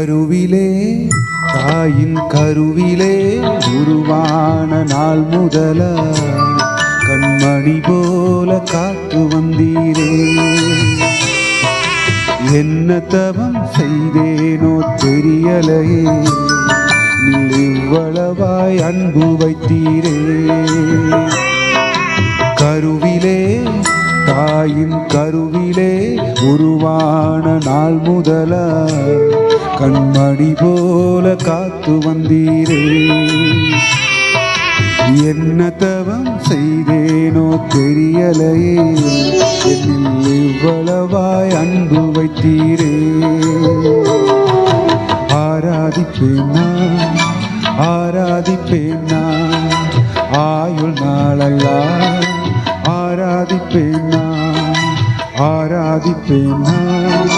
கருவிலே தாயின் கருவிலே உருவான நாள் முதல கண்மணி போல காத்து வந்தீரே. என்ன தவம் செய்தேனோ தெரியலையே நீ இவ்வளவாய் அன்பு வைத்தீரே. கருவிலே தாயின் கருவிலே உருவான நாள் முதல கண்மணி போல காத்து வந்தீரே. என்ன தவம் செய்தேனோ தெரியலையே. என்னில் இவ்வளவாய் அன்பு வைத்தீரே. ஆராதிப்பேன் நான் ஆராதிப்பேன் நான். ஆயுள் நாளெல்லாம் ஆராதிப்பேன் நான்.